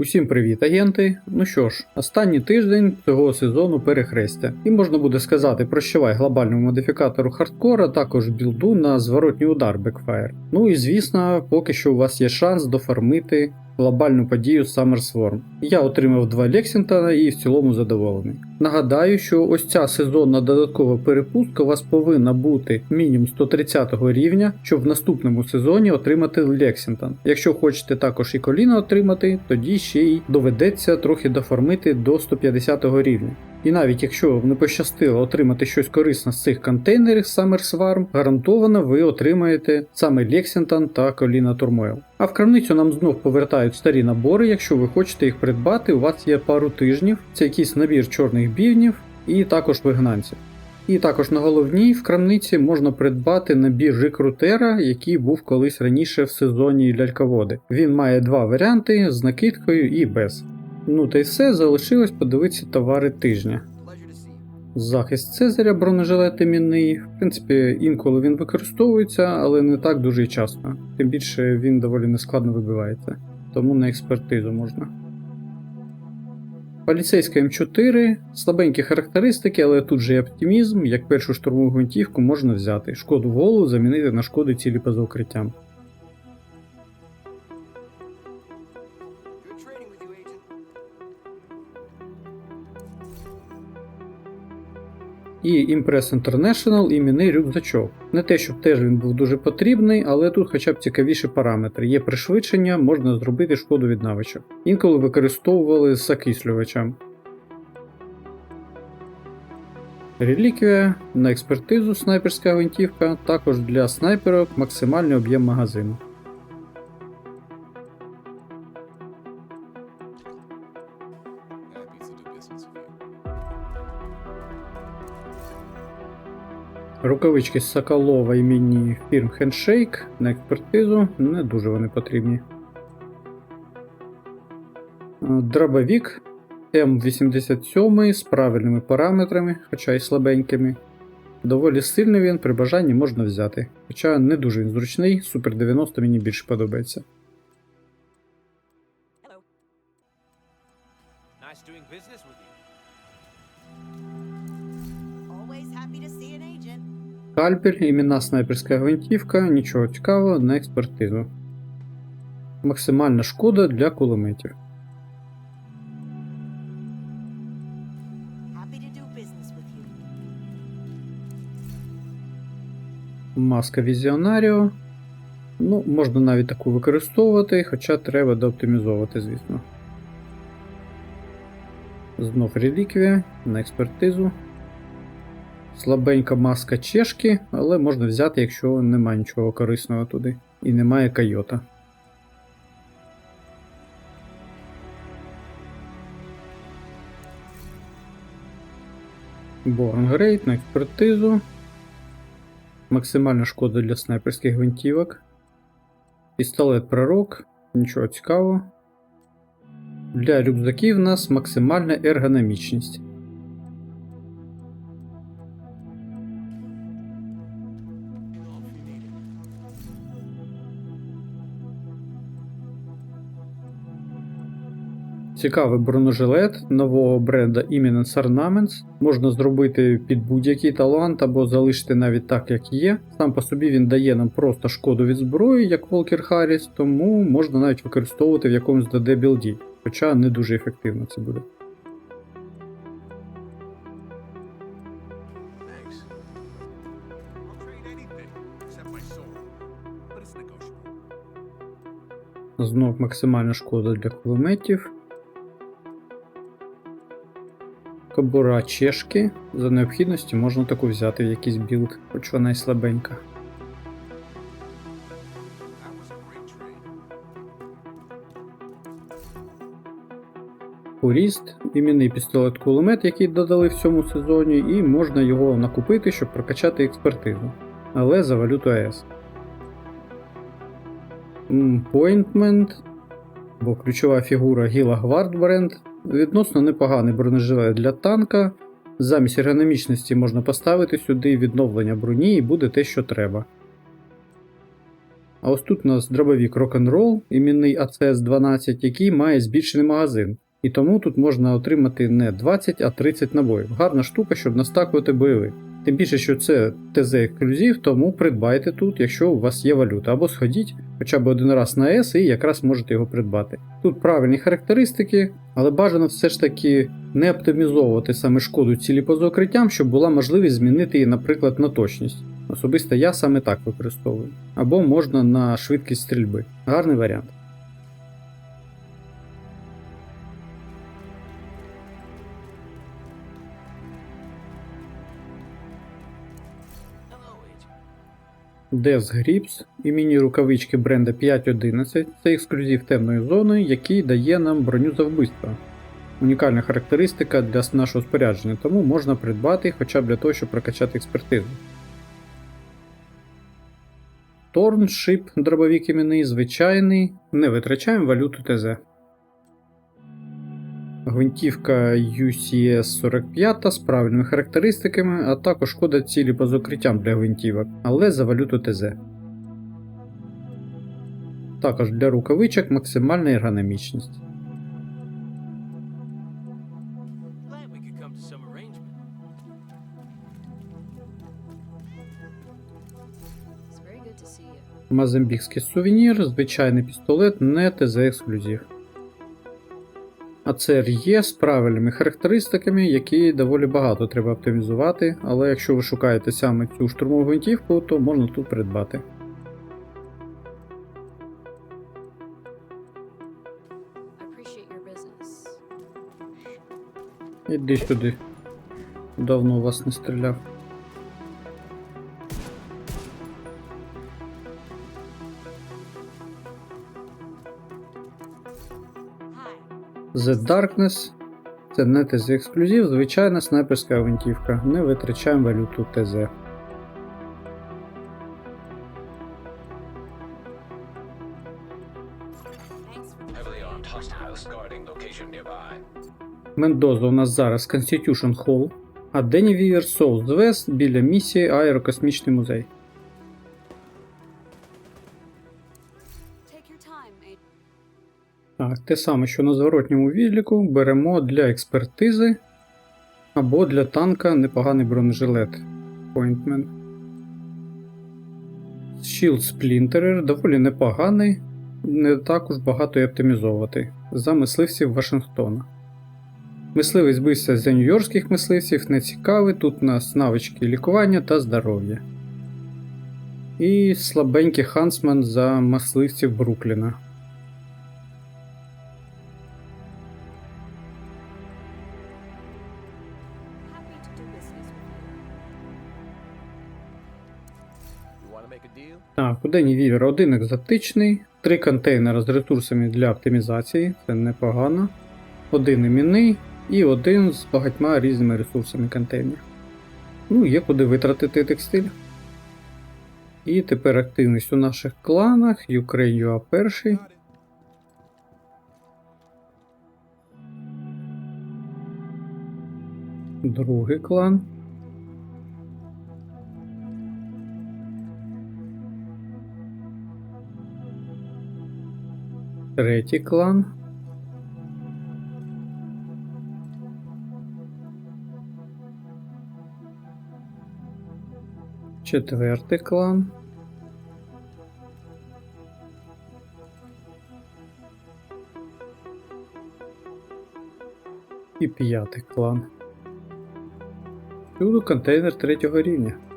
Усім привіт, агенти! Ну що ж, останній тиждень цього сезону перехрестя, і можна буде сказати прощавай глобальному модифікатору хардкора, також білду на зворотній удар Backfire. Ну і звісно, поки що у вас є шанс дофармити глобальну подію Summer Swarm. Я отримав два Лексінгтона і в цілому задоволений. Нагадаю, що ось ця сезонна додаткова перепустка у вас повинна бути мінімум 130 рівня, щоб в наступному сезоні отримати Лексінгтон. Якщо хочете також і коліна отримати, тоді ще й доведеться трохи доформити до 150 рівня. І навіть якщо вам не пощастило отримати щось корисне з цих контейнерів Summer Swarm, гарантовано ви отримаєте саме Лексінгтон та коліна Турмойл. А в крамницю нам знов повертають старі набори, якщо ви хочете їх придбати, у вас є пару тижнів, це якийсь набір чорних бівнів і також вигнанців. І також на головній в крамниці можна придбати набір рекрутера, який був колись раніше в сезоні ляльководи. Він має два варіанти з накидкою і без. Ну та й все, залишилось подивитися товари тижня. Захист Цезаря бронежилет іменний. В принципі, інколи він використовується, але не так дуже часто. Тим більше він доволі нескладно вибивається, тому на експертизу можна. Поліцейська М4, слабенькі характеристики, але тут же є оптимізм, як першу штурмову гвинтівку можна взяти, шкоду в голову замінити на шкоду цілі поза укриттям. І Impress International іменний рюкзачок. Не те, щоб теж він був дуже потрібний, але тут хоча б цікавіші параметри. Є пришвидшення, можна зробити шкоду від навичок. Інколи використовували з окислювачем. Реліквія на експертизу снайперська гвинтівка, також для снайперок максимальний об'єм магазину. Рукавички з Соколова імені фірм Handshake на експертизу не дуже вони потрібні. Е, Дробовік М87 з правильними параметрами, хоча й слабенькими. Доволі сильний він, при бажанні можна взяти. Хоча не дуже він зручний, Супер 90 мені більше подобається. Nice doing business Кальпель, іменна снайперська гвинтівка, нічого цікавого на експертизу. Максимальна шкода для кулеметів. Маска Візіонаріо. Ну, можна навіть таку використовувати, хоча треба дооптимізовувати, звісно. Знов реліквія на експертизу. Слабенька маска чешки, але можна взяти, якщо немає нічого корисного туди. І немає койота. Борнгрейд на експертизу. Максимальна шкода для снайперських гвинтівок. Пістолет пророк. Нічого цікавого. Для рюкзаків у нас максимальна ергономічність. Цікавий бронежилет нового бренда Imminence Ornaments. Можна зробити під будь-який талант або залишити навіть так, як є. Сам по собі він дає нам просто шкоду від зброї, як Волкер Харріс, тому можна навіть використовувати в якомусь ДД білді. Хоча не дуже ефективно це буде. Знов максимальна шкода для кулеметів. Кобура чешки. За необхідності можна таку взяти в якийсь білд, хоч вона й слабенька. Пуріст, іменний пістолет-кулемет, який додали в цьому сезоні, і можна його накупити, щоб прокачати експертизу. Але за валюту АЕС. Pointment, бо ключова фігура Гіла Гвард бренд. Відносно непоганий бронежилет для танка. Замість ергономічності можна поставити сюди відновлення броні і буде те, що треба. А ось тут у нас дробовік рок-н-рол, іменний ACS-12, який має збільшений магазин. І тому тут можна отримати не 20, а 30 набоїв. Гарна штука, щоб настакувати бойових. Тим більше, що це ТЗ ексклюзив, тому придбайте тут, якщо у вас є валюта, або сходіть хоча б один раз на С і якраз можете його придбати. Тут правильні характеристики, але бажано все ж таки не оптимізовувати саме шкоду цілі поза укриттям, щоб була можливість змінити її, наприклад, на точність. Особисто я саме так використовую. Або можна на швидкість стрільби. Гарний варіант. Devs Grips і міні-рукавички бренда 511 це ексклюзив темної зони, який дає нам броню за вбивство. Унікальна характеристика для нашого спорядження, тому можна придбати хоча б для того, щоб прокачати експертизу. Торн, шип, дробовік іменний, звичайний, не витрачаємо валюту ТЗ. Гвинтівка UCS 45 з правильними характеристиками, а також шкода цілі поза укриттям для гвинтівок, але за валюту ТЗ. Також для рукавичок максимальна ергономічність. Мазембікський сувенір, звичайний пістолет, не ТЗ ексклюзив. А це є з правильними характеристиками, які доволі багато треба оптимізувати, але якщо ви шукаєте саме цю штурмову гвинтівку, то можна тут придбати. Іди сюди. Давно у вас не стріляв. The Darkness. Це не ТЗ ексклюзив, звичайна снайперська гвинтівка. Не витрачаємо валюту ТЗ. Мендоза у нас зараз Constitution Hall, а Дені Вівер South West біля місії Аерокосмічний музей. Те саме, що на зворотньому відліку беремо для експертизи або для танка непоганий бронежилет. Pointman. Shield Splinterer доволі непоганий, не також багато і оптимізовувати. За мисливців Вашингтона. Мисливець збився за нью-йоркських мисливців, не цікавий, тут у нас навички лікування та здоров'я. І слабенький Хансман за мисливців Брукліна. Так, у Дені Вівер один екзотичний, три контейнери з ресурсами для оптимізації, це непогано. Один іменний і один з багатьма різними ресурсами контейнер. Ну, є куди витратити текстиль. І тепер активність у наших кланах. Ukraine UA перший. Другий клан. Третій клан. Четвертий клан. І п'ятий клан. Всюди контейнер третього рівня.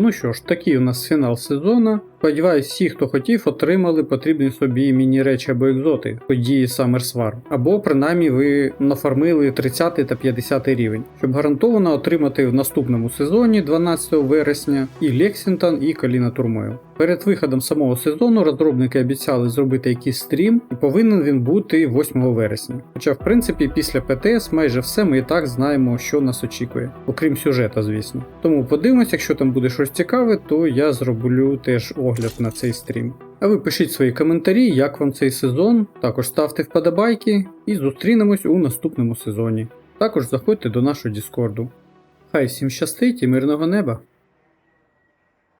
Ну що ж, такий у нас фінал сезону. Сподіваюсь, всі, хто хотів, отримали потрібні собі міні-речі або екзоти події SummerSwar. Або принаймні ви нафармили 30 та 50 рівень, щоб гарантовано отримати в наступному сезоні 12 вересня і Лексінгтон, і Каліна Турмойл. Перед виходом самого сезону розробники обіцяли зробити якийсь стрім, і повинен він бути 8 вересня. Хоча, в принципі, після ПТС майже все ми і так знаємо, що нас очікує, окрім сюжета, звісно. Тому подивимось, якщо там буде щось цікаве, то я зроблю теж огляд на цей стрім. А ви пишіть свої коментарі, як вам цей сезон, також ставте вподобайки і зустрінемось у наступному сезоні. Також заходьте до нашого Діскорду. Хай всім щастить і мирного неба!